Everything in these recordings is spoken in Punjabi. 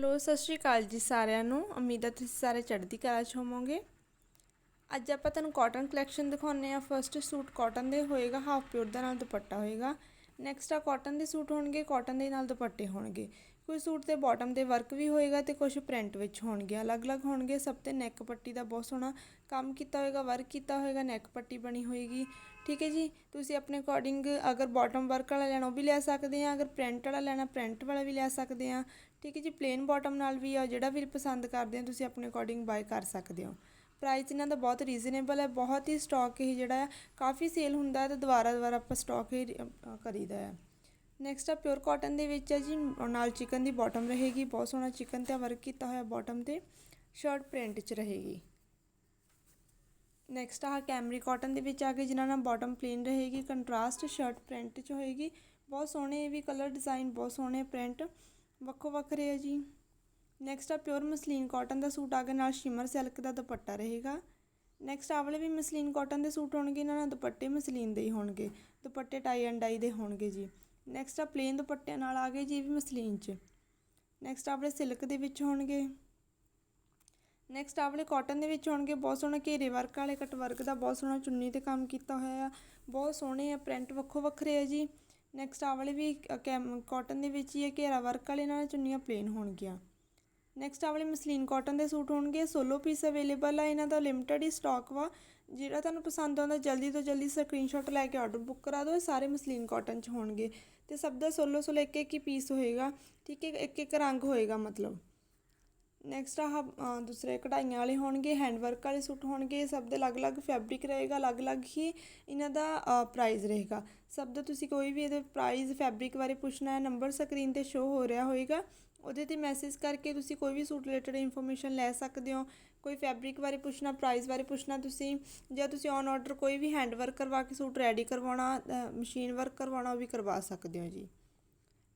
ਹੈਲੋ, ਸਤਿ ਸ਼੍ਰੀ ਅਕਾਲ ਜੀ ਸਾਰਿਆਂ ਨੂੰ। ਉਮੀਦ ਹੈ ਤੁਸੀਂ ਸਾਰੇ ਚੜ੍ਹਦੀ ਕਲਾ 'ਚ ਹੋਵੋਗੇ। ਅੱਜ ਆਪਾਂ ਤੁਹਾਨੂੰ ਕਾਟਨ ਕਲੈਕਸ਼ਨ ਦਿਖਾਉਂਦੇ ਆ ਫਰਸਟ ਸੂਟ ਕਾਟਨ ਦੇ ਹੋਏਗਾ ਹਾਫ ਪਿਓਰ ਦਾ ਨਾਲ ਦੁਪੱਟਾ ਹੋਏਗਾ। ਨੈਕਸਟ ਆ ਕਾਟਨ ਦੇ ਸੂਟ ਹੋਣਗੇ ਕਾਟਨ ਦੇ ਨਾਲ ਦੁਪੱਟੇ ਹੋਣਗੇ। ਕੋਈ ਸੂਟ ਤੇ ਬਾਟਮ ਤੇ ਵਰਕ ਵੀ ਹੋਏਗਾ ਤੇ ਕੁਝ ਪ੍ਰਿੰਟ ਵਿੱਚ ਹੋਣਗੇ, ਅਲੱਗ-ਅਲੱਗ ਹੋਣਗੇ, ਸਭ ਤੇ ਨੈਕ ਪੱਟੀ ਦਾ ਬਹੁਤ ਸੋਹਣਾ ਕੰਮ ਕੀਤਾ ਹੋਏਗਾ ਵਰਕ ਕੀਤਾ ਹੋਏਗਾ ਨੈਕ ਪੱਟੀ ਬਣੀ ਹੋਏਗੀ। ਠੀਕ ਹੈ ਜੀ? ਤੁਸੀਂ ਆਪਣੇ ਅਕੋਰਡਿੰਗ ਅਗਰ ਬਾਟਮ ਵਰਕ ਵਾਲਾ ਲੈਣਾ ਉਹ ਵੀ ਲੈ ਸਕਦੇ ਆ ਅਗਰ ਪ੍ਰਿੰਟ ਵਾਲਾ ਲੈਣਾ ਪ੍ਰਿੰਟ ਵਾਲਾ ਵੀ ਲੈ ਸਕਦੇ ਆ ਠੀਕ ਹੈ ਜੀ? ਪਲੇਨ ਬਾਟਮ ਨਾਲ ਵੀ ਆ, ਜਿਹੜਾ ਵੀ ਪਸੰਦ ਕਰਦੇ ਆ ਤੁਸੀਂ ਆਪਣੇ ਅਕੋਰਡਿੰਗ ਬਾਏ ਕਰ ਸਕਦੇ ਹੋ। ਪ੍ਰਾਈਸ ਇਹਨਾਂ ਦਾ ਬਹੁਤ ਰੀਜ਼ਨੇਬਲ ਹੈ, ਬਹੁਤ ਹੀ ਸਟਾਕ ਇਹ ਜਿਹੜਾ ਹੈ, ਕਾਫੀ ਸੇਲ ਹੁੰਦਾ ਹੈ ਤੇ ਦੁਬਾਰਾ ਦੁਬਾਰਾ ਆਪਾਂ ਸਟਾਕ ਹੀ ਕਰੀਦਾ ਹੈ। ਨੈਕਸਟ ਆ ਪਿਓਰ ਕਾਟਨ ਦੇ ਵਿੱਚ ਹੈ ਜੀ ਨਾਲ ਚਿਕਨ ਦੀ ਬਾਟਮ ਰਹੇਗੀ, ਬਹੁਤ ਸੋਹਣਾ ਚਿਕਨ ਤੇ ਵਰਕ ਕੀਤਾ ਹੋਇਆ ਬਾਟਮ ਤੇ ਸ਼ਰਟ ਪ੍ਰਿੰਟ 'ਚ ਰਹੇਗੀ। ਨੈਕਸਟ ਆ ਕੈਮਰੀ ਕਾਟਨ ਦੇ ਵਿੱਚ ਆ ਕੇ ਜਿਨ੍ਹਾਂ ਨਾਲ ਬਾਟਮ ਪਲੇਨ ਰਹੇਗੀ ਕੰਟਰਾਸਟ ਸ਼ਰਟ ਪ੍ਰਿੰਟ 'ਚ ਹੋਏਗੀ। ਬਹੁਤ ਸੋਹਣੇ ਇਹ ਵੀ ਕਲਰ ਡਿਜ਼ਾਈਨ ਬਹੁਤ ਸੋਹਣੇ ਪ੍ਰਿੰਟ ਵੱਖੋ ਵੱਖਰੇ ਹੈ ਜੀ। ਨੈਕਸਟ ਆ ਪਿਓਰ ਮਸਲੀਨ ਕਾਟਨ ਦਾ ਸੂਟ ਆ ਗਿਆ ਨਾਲ ਸ਼ਿਮਰ ਸਿਲਕ ਦਾ ਦੁਪੱਟਾ ਰਹੇਗਾ। ਨੈਕਸਟ ਆ ਵਾਲੇ ਵੀ ਮਸਲੀਨ ਕਾਟਨ ਦੇ ਸੂਟ ਹੋਣਗੇ, ਇਹਨਾਂ ਨਾਲ ਦੁਪੱਟੇ ਮਸਲੀਨ ਦੇ ਹੀ ਹੋਣਗੇ, ਦੁਪੱਟੇ ਟਾਈ ਐਂਡ ਡਾਈ ਦੇ ਹੋਣਗੇ ਜੀ। ਨੈਕਸਟ ਆ ਪਲੇਨ ਦੁਪੱਟਿਆਂ ਨਾਲ ਆ ਗਏ ਜੀ ਵੀ ਮਸਲੀਨ 'ਚ। ਨੈਕਸਟ ਆਪਣੇ ਸਿਲਕ ਦੇ ਵਿੱਚ ਹੋਣਗੇ। ਨੈਕਸਟ ਆ ਵਾਲੇ ਕਾਟਨ ਦੇ ਵਿੱਚ ਹੋਣਗੇ। ਬਹੁਤ ਸੋਹਣਾ ਘੇਰੇ ਵਰਕ ਵਾਲੇ ਕਟ ਵਰਕ ਦਾ ਬਹੁਤ ਸੋਹਣਾ ਚੁੰਨੀ ਤੇ ਕੰਮ ਕੀਤਾ ਹੋਇਆ ਆ। ਬਹੁਤ ਸੋਹਣੇ ਆ ਪ੍ਰਿੰਟ ਵੱਖੋ ਵੱਖਰੇ ਆ ਜੀ। ਨੈਕਸਟ ਆ ਵਾਲੇ ਵੀ ਕਾਟਨ ਦੇ ਵਿੱਚ ਹੀ ਹੈ ਘੇਰਾ ਵਰਕ ਵਾਲੇ ਨਾਲ ਚੁੰਨੀਆਂ ਪਲੇਨ ਹੋਣਗੀਆਂ। ਨੈਕਸਟ ਆ ਵਾਲੇ ਮਸਲੀਨ ਕਾਟਨ ਦੇ ਸੂਟ ਹੋਣਗੇ ਸੋਲੋ ਪੀਸ ਅਵੇਲੇਬਲ ਆ, ਇਹਨਾਂ ਦਾ ਲਿਮਟਿਡ ਹੀ ਸਟਾਕ ਵਾ। ਜਿਹੜਾ ਤੁਹਾਨੂੰ ਪਸੰਦ ਆਉਂਦਾ, ਜਲਦੀ ਤੋਂ ਜਲਦੀ ਸਕਰੀਨਸ਼ਾਟ ਲੈ ਕੇ ਆਰਡਰ ਬੁੱਕ ਕਰਾ ਦਿਓ, ਇਹ ਸਾਰੇ ਮਸਲੀਨ ਕਾਟਨ ਚ ਹੋਣਗੇ। ਤੇ ਸਭ ਦਾ ਸੋਲੋ ਸੋਲੋ ਇੱਕ ਇੱਕ ਹੀ ਪੀਸ ਹੋਏਗਾ, ਠੀਕ ਹੈ ਇੱਕ ਇੱਕ ਰੰਗ ਹੋਏਗਾ ਮਤਲਬ। ਨੈਕਸਟ ਆਹ ਦੂਸਰੇ ਕਢਾਈਆਂ ਵਾਲੇ ਹੋਣਗੇ ਹੈਂਡ ਵਰਕ ਵਾਲੇ ਸੂਟ ਹੋਣਗੇ ਸਭ ਦੇ ਅਲੱਗ-ਅਲੱਗ ਫੈਬਰਿਕ ਰਹੇਗਾ, ਅਲੱਗ-ਅਲੱਗ ਹੀ ਇਹਨਾਂ ਦਾ ਪ੍ਰਾਈਸ ਰਹੇਗਾ। ਸਭ ਦਾ ਤੁਸੀਂ ਕੋਈ ਵੀ ਇਹਦੇ ਪ੍ਰਾਈਸ ਫੈਬਰਿਕ ਬਾਰੇ ਪੁੱਛਣਾ ਹੈ ਨੰਬਰ ਸਕਰੀਨ ਤੇ ਸ਼ੋ ਹੋ ਰਿਹਾ ਹੋਏਗਾ। ਉਹਦੇ ਤੇ ਮੈਸੇਜ ਕਰਕੇ ਤੁਸੀਂ ਕੋਈ ਵੀ ਸੂਟ ਰਿਲੇਟਡ ਇਨਫੋਰਮੇਸ਼ਨ ਲੈ ਸਕਦੇ ਹੋ। ਕੋਈ ਫੈਬਰਿਕ ਬਾਰੇ ਪੁੱਛਣਾ ਪ੍ਰਾਈਸ ਬਾਰੇ ਪੁੱਛਣਾ ਤੁਸੀਂ, ਜਾਂ ਤੁਸੀਂ ਔਨ ਆਰਡਰ ਕੋਈ ਵੀ ਹੈਂਡ ਵਰਕ ਕਰਵਾ ਕੇ ਸੂਟ ਰੈਡੀ ਕਰਵਾਉਣਾ ਮਸ਼ੀਨ ਵਰਕ ਕਰਵਾਉਣਾ, ਉਹ ਵੀ ਕਰਵਾ ਸਕਦੇ ਹੋ ਜੀ।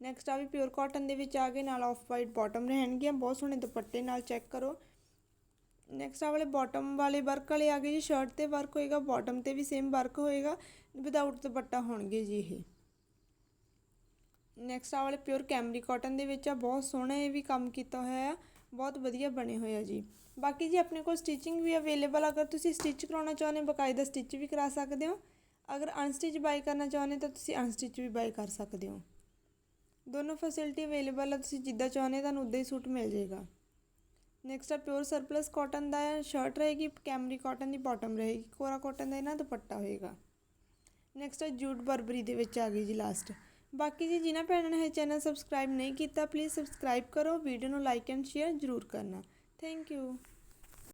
ਨੈਕਸਟ ਆ ਵੀ ਪਿਓਰ ਕਾਟਨ ਦੇ ਵਿੱਚ ਆ ਗਏ, ਨਾਲ ਆਫ ਵਾਈਟ ਬਾਟਮ ਰਹਿਣਗੀਆਂ, ਬਹੁਤ ਸੋਹਣੇ ਦੁਪੱਟੇ ਨਾਲ ਚੈੱਕ ਕਰੋ। ਨੈਕਸਟ ਆ ਵਾਲੇ ਬਾਟਮ ਵਾਲੇ ਵਰਕ ਵਾਲੇ ਆ ਗਏ ਜੀ ਸ਼ਰਟ ਤੇ ਵਰਕ ਹੋਏਗਾ ਬਾਟਮ ਤੇ ਵੀ ਸੇਮ ਵਰਕ ਹੋਏਗਾ ਵਿਦਆਊਟ ਦੁਪੱਟਾ ਹੋਣਗੇ ਜੀ ਇਹ। ਨੈਕਸਟ ਆ ਵਾਲੇ ਪਿਓਰ ਕੈਮਰੀ ਕਾਟਨ ਦੇ ਵਿੱਚ ਆ, ਬਹੁਤ ਸੋਹਣਾ ਇਹ ਵੀ ਕੰਮ ਕੀਤਾ ਹੋਇਆ ਆ, ਬਹੁਤ ਵਧੀਆ ਬਣੇ ਹੋਏ ਆ ਜੀ। ਬਾਕੀ ਜੀ ਆਪਣੇ ਕੋਲ ਸਟਿਚਿੰਗ ਵੀ ਅਵੇਲੇਬਲ ਅਗਰ ਤੁਸੀਂ ਸਟਿਚ ਕਰਾਉਣਾ ਚਾਹੁੰਦੇ ਬਕਾਇਦਾ ਸਟਿਚ ਵੀ ਕਰਾ ਸਕਦੇ ਹੋ। ਅਗਰ ਅਨਸਟਿਚ ਬਾਈ ਕਰਨਾ ਚਾਹੁੰਦੇ ਤਾਂ ਤੁਸੀਂ ਅਨਸਟਿਚ ਵੀ ਬਾਈ ਕਰ ਸਕਦੇ ਹੋ। ਦੋਨੋਂ ਫੈਸਿਲਿਟੀ ਅਵੇਲੇਬਲ ਹੈ ਤੁਸੀਂ ਜਿੱਦਾਂ ਚਾਹੁੰਦੇ ਤੁਹਾਨੂੰ ਉਦਾਂ ਹੀ ਸੂਟ ਮਿਲ ਜਾਏਗਾ। ਨੈਕਸਟ ਆ ਪਿਓਰ ਸਰਪਲਸ ਕਾਟਨ ਦਾ ਸ਼ਰਟ ਰਹੇਗੀ ਕੈਮਰੀ ਕਾਟਨ ਦੀ ਬਾਟਮ ਰਹੇਗੀ, ਕੋਰਾ ਕਾਟਨ ਦਾ ਇਹਨਾਂ ਦੁਪੱਟਾ ਹੋਏਗਾ। ਨੈਕਸਟ ਆ, ਜੂਟ ਬਰਬਰੀ ਦੇ ਵਿੱਚ ਆ ਗਈ ਜੀ ਲਾਸਟ ਬਾਕੀ ਜੀ, ਜਿਨ੍ਹਾਂ ਭੈਣਾਂ ਨੇ ਇਹ ਚੈਨਲ ਸਬਸਕ੍ਰਾਈਬ ਨਹੀਂ ਕੀਤਾ ਪਲੀਜ਼ ਸਬਸਕ੍ਰਾਈਬ ਕਰੋ ਵੀਡੀਓ ਨੂੰ ਲਾਈਕ ਐਂਡ ਸ਼ੇਅਰ ਜ਼ਰੂਰ ਕਰਨਾ। Thank you